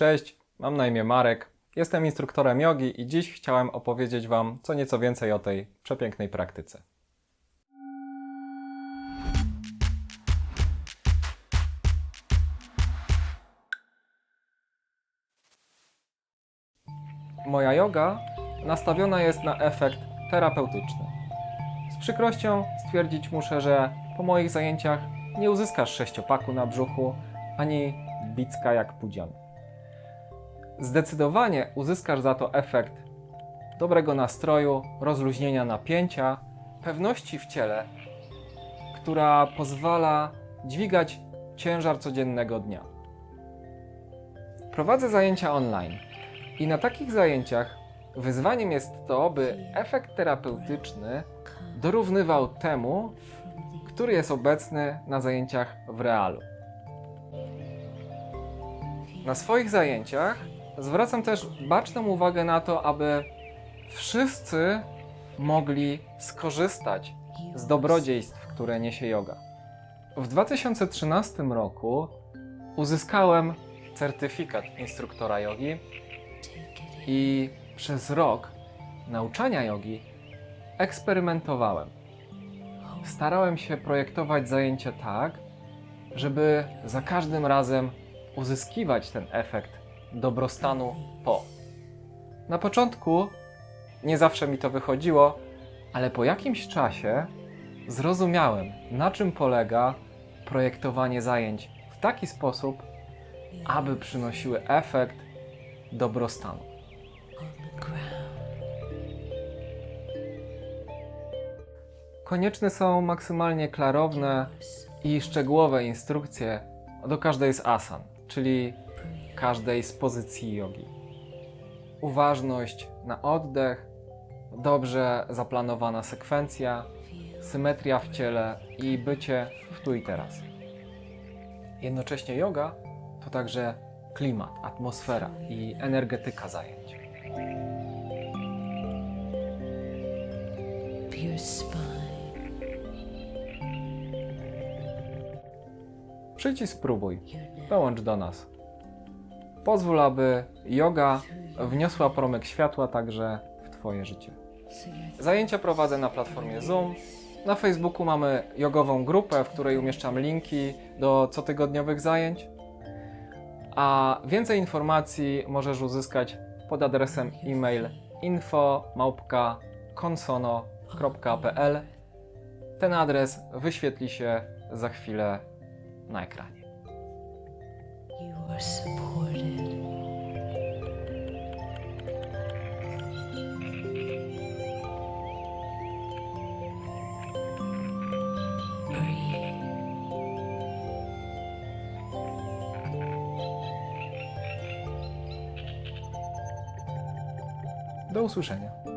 Cześć, mam na imię Marek. Jestem instruktorem jogi i dziś chciałem opowiedzieć Wam co nieco więcej o tej przepięknej praktyce. Moja yoga nastawiona jest na efekt terapeutyczny. Z przykrością stwierdzić muszę, że po moich zajęciach nie uzyskasz sześciopaku na brzuchu ani bicka jak pudzian. Zdecydowanie uzyskasz za to efekt dobrego nastroju, rozluźnienia napięcia, pewności w ciele, która pozwala dźwigać ciężar codziennego dnia. Prowadzę zajęcia online i na takich zajęciach wyzwaniem jest to, by efekt terapeutyczny dorównywał temu, który jest obecny na zajęciach w realu. Na swoich zajęciach zwracam też baczną uwagę na to, aby wszyscy mogli skorzystać z dobrodziejstw, które niesie yoga. W 2013 roku uzyskałem certyfikat instruktora jogi i przez rok nauczania jogi eksperymentowałem. Starałem się projektować zajęcia tak, żeby za każdym razem uzyskiwać ten efekt dobrostanu po. Na początku nie zawsze mi to wychodziło, ale po jakimś czasie zrozumiałem, na czym polega projektowanie zajęć w taki sposób, aby przynosiły efekt dobrostanu. Konieczne są maksymalnie klarowne i szczegółowe instrukcje do każdej z asan, czyli każdej z pozycji jogi. Uważność na oddech, dobrze zaplanowana sekwencja, symetria w ciele i bycie w tu i teraz. Jednocześnie yoga to także klimat, atmosfera i energetyka zajęć. Your spine. Przyjdź i spróbuj. Dołącz do nas. Pozwól, aby yoga wniosła promyk światła także w Twoje życie. Zajęcia prowadzę na platformie Zoom. Na Facebooku mamy jogową grupę, w której umieszczam linki do cotygodniowych zajęć. A więcej informacji możesz uzyskać pod adresem e-mail info@consono.pl. Ten adres wyświetli się za chwilę na ekranie. Do usłyszenia.